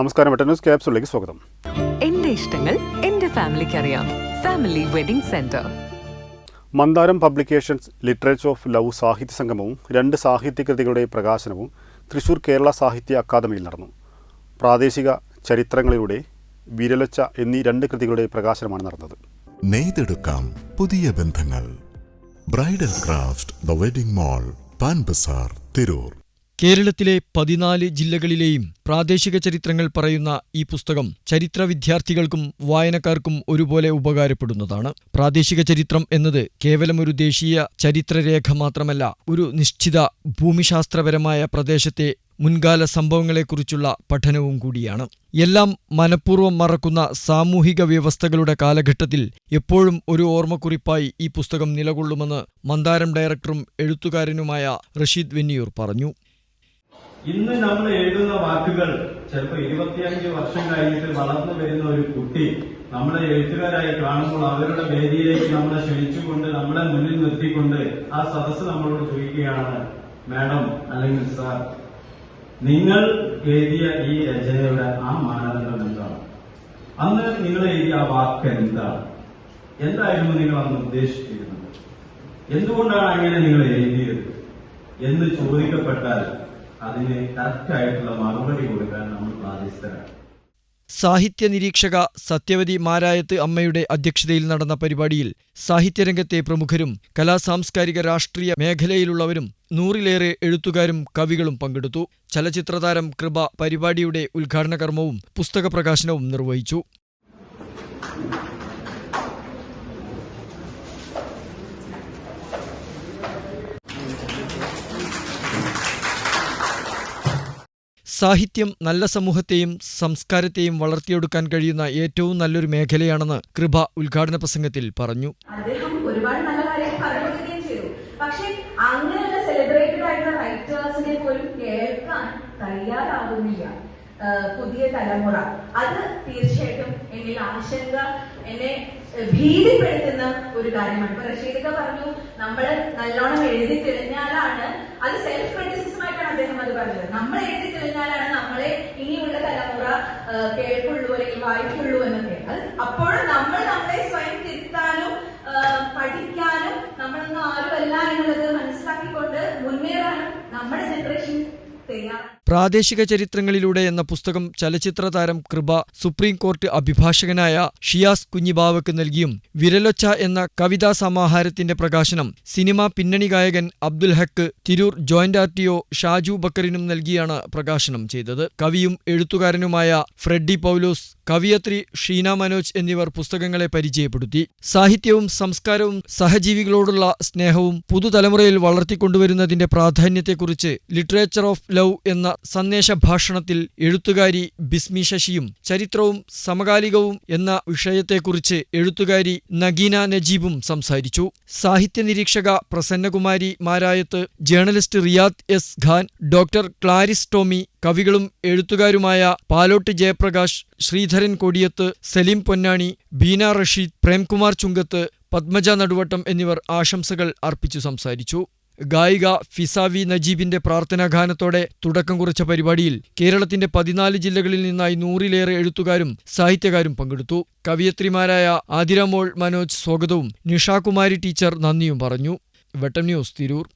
നമസ്കാരം വെട്ടൻ ന്യൂസ് ക്യാപ്സിലേക്ക് സ്വാഗതം. എന്റെ ഇഷ്ടങ്ങൾ എന്റെ ഫാമിലിക്ക് അറിയാം family wedding centre. Mandaram publications literature of love സാഹിത്യ സംഗമവും രണ്ട് സാഹിത്യകൃതികളുടെ പ്രകാശനവും തൃശൂർ കേരള സാഹിത്യ അക്കാദമിയിൽ നടന്നു. പ്രാദേശിക ചരിത്രങ്ങളിലൂടെ വിരലച്ച എന്നീ രണ്ട് കൃതികളുടെ പ്രകാശനമാണ് നടന്നത്. നെയ്തെടുക്കാം പുതിയ ബന്ധങ്ങൾ. Bridal craft the wedding mall Pan Bazaar Tirur. കേരളത്തിലെ പതിനാല് ജില്ലകളിലെയും പ്രാദേശിക ചരിത്രങ്ങൾ പറയുന്ന ഈ പുസ്തകം ചരിത്ര വിദ്യാർത്ഥികൾക്കും വായനക്കാർക്കും ഒരുപോലെ ഉപകാരപ്പെടുന്നതാണ്. പ്രാദേശിക ചരിത്രം എന്നത് കേവലം ഒരു ദേശീയ ചരിത്രരേഖ മാത്രമല്ല ഒരു നിശ്ചിത ഭൂമിശാസ്ത്രപരമായ പ്രദേശത്തെ മുൻകാല സംഭവങ്ങളെക്കുറിച്ചുള്ള പഠനവും കൂടിയാണ്. എല്ലാം മനഃപൂർവം മറക്കുന്ന സാമൂഹിക വ്യവസ്ഥകളുടെ കാലഘട്ടത്തിൽ എപ്പോഴും ഒരു ഓർമ്മക്കുറിപ്പായി ഈ പുസ്തകം നിലകൊള്ളുമെന്ന് മന്ദാരം ഡയറക്ടറും എഴുത്തുകാരനുമായ റഷീദ് വെന്നിയൂർ പറഞ്ഞു. ഇന്ന് നമ്മൾ എഴുതുന്ന വാക്കുകൾ ചിലപ്പോൾ ഇരുപത്തിയഞ്ച് വർഷം കഴിഞ്ഞിട്ട് വളർന്നു വരുന്ന ഒരു കുട്ടി നമ്മളെ എഴുത്തുകാരായി കാണുമ്പോൾ അവരുടെ വേദിയിലേക്ക് നമ്മളെ ക്ഷണിച്ചുകൊണ്ട് നമ്മളെ മുന്നിൽ നിർത്തിക്കൊണ്ട് ആ സദസ്സ് നമ്മളോട് ചോദിക്കുകയാണ് മാഡം അല്ലെങ്കിൽ സാർ നിങ്ങൾ എഴുതിയ ഈ രചനയുടെ ആ മാനദണ്ഡം എന്താണ്? അന്ന് നിങ്ങൾ എഴുതിയ ആ വാക്ക് എന്താണ്? എന്തായിരുന്നു നിങ്ങൾ അന്ന് ഉദ്ദേശിച്ചിരുന്നത്? എന്തുകൊണ്ടാണ് അങ്ങനെ നിങ്ങൾ എഴുതിയത്? എന്ന് ചോദിക്കപ്പെട്ടാൽ അതിന് കറക്റ്റായിട്ടുള്ള മറുപടി കൊടുക്കാൻ നമ്മൾ ബാധ്യസ്ഥരാണ്. സാഹിത്യ നിരീക്ഷക സത്യവതി മാരായത്ത് അമ്മയുടെ അധ്യക്ഷതയിൽ നടന്ന പരിപാടിയിൽ സാഹിത്യരംഗത്തെ പ്രമുഖരും കലാസാംസ്കാരിക രാഷ്ട്രീയ മേഖലയിലുള്ളവരും നൂറിലേറെ എഴുത്തുകാരും കവികളും പങ്കെടുത്തു. ചലച്ചിത്രതാരം കൃപ പരിപാടിയുടെ ഉദ്ഘാടന കർമ്മവും പുസ്തക പ്രകാശനവും നിർവഹിച്ചു. സാഹിത്യം നല്ല സമൂഹത്തെയും സംസ്കാരത്തെയും വളർത്തിയെടുക്കാൻ കഴിയുന്ന ഏറ്റവും നല്ലൊരു മേഖലയാണെന്ന് കൃപ ഉദ്ഘാടന പ്രസംഗത്തിൽ പറഞ്ഞു. അദ്ദേഹം ഒരുപാട് നല്ല കാര്യങ്ങൾ പറയുകയും ചെയ്തു. പക്ഷേ അങ്ങനെയുള്ള സെലിബ്രേറ്റഡ് ആയിട്ടുള്ള റൈറ്റേഴ്സിനെ പോലും കേൾക്കാൻ തയ്യാറാവുന്നില്ല പുതിയ തലമുറ. അത് തീർച്ചയായിട്ടും എന്നിൽ ആശങ്ക എന്നെ ഭീതിപ്പെടുത്തുന്ന ഒരു കാര്യമാണ്. ഇപ്പൊ പറഞ്ഞു നമ്മൾ നല്ലോണം എഴുതി തെളിഞ്ഞാലാണ് അത് സെൽഫ് ക്രിറ്റിസിസം ആയിട്ടാണ് അദ്ദേഹം അത് പറഞ്ഞത് നമ്മൾ എഴുതി കഴിഞ്ഞാലാണ് നമ്മളെ ഇനിയുള്ള തലമുറ കേൾക്കുള്ളൂ അല്ലെങ്കിൽ വായിക്കുള്ളൂ എന്നൊക്കെ. അപ്പോഴും നമ്മൾ നമ്മളെ പ്രാദേശിക ചരിത്രങ്ങളിലൂടെ എന്ന പുസ്തകം ചലച്ചിത്ര താരം കൃപ സുപ്രീം കോർട്ട് അഭിഭാഷകനായ ഷിയാസ് കുഞ്ഞിബാവക്ക് നൽകിയും വിരലൊച്ച എന്ന കവിതാ സമാഹാരത്തിന്റെ പ്രകാശനം സിനിമാ പിന്നണി ഗായകൻ Abdul Haq Tirur joint R T O Shaju ബക്കറിനും നൽകിയാണ് പ്രകാശനം ചെയ്തത്. കവിയും എഴുത്തുകാരനുമായ ഫ്രെഡി പൗലോസ് കവിയത്രി ഷീന മനോജ് എന്നിവർ പുസ്തകങ്ങളെ പരിചയപ്പെടുത്തി. സാഹിത്യവും സംസ്കാരവും സഹജീവികളോടുള്ള സ്നേഹവും പുതുതലമുറയിൽ വളർത്തിക്കൊണ്ടുവരുന്നതിന്റെ പ്രാധാന്യത്തെക്കുറിച്ച് ലിറ്ററേച്ചർ ഓഫ് ലവ് എന്ന സന്ദേശഭാഷണത്തിൽ എഴുത്തുകാരി ബിസ്മി ശശിയും ചരിത്രവും സമകാലികവും എന്ന വിഷയത്തെക്കുറിച്ച് എഴുത്തുകാരി നഗീന നജീബും സംസാരിച്ചു. സാഹിത്യ നിരീക്ഷക Prasannakumari Marayath journalist Riyad S Khan doctor Clarice Tomy കവികളും എഴുത്തുകാരുമായ പാലോട്ട് ജയപ്രകാശ് ശ്രീധരൻ കൊടിയത്ത് സലീം പൊന്നാണി ബീന റഷീദ് പ്രേംകുമാർ ചുങ്കത്ത് പത്മജ നടുവട്ടം എന്നിവർ ആശംസകൾ അർപ്പിച്ചു സംസാരിച്ചു. ഗായിക ഫിസാവി നജീബിന്റെ പ്രാർത്ഥനാഗാനത്തോടെ തുടക്കം കുറിച്ച പരിപാടിയിൽ കേരളത്തിന്റെ പതിനാല് ജില്ലകളിൽ നിന്നായി നൂറിലേറെ എഴുത്തുകാരും സാഹിത്യകാരും പങ്കെടുത്തു. കവിയത്രിമാരായ ആതിരമോൾ മനോജ് സ്വാഗതവും നിഷാകുമാരി ടീച്ചർ നന്ദിയും പറഞ്ഞു. വെട്ടം ന്യൂസ് തിരൂർ.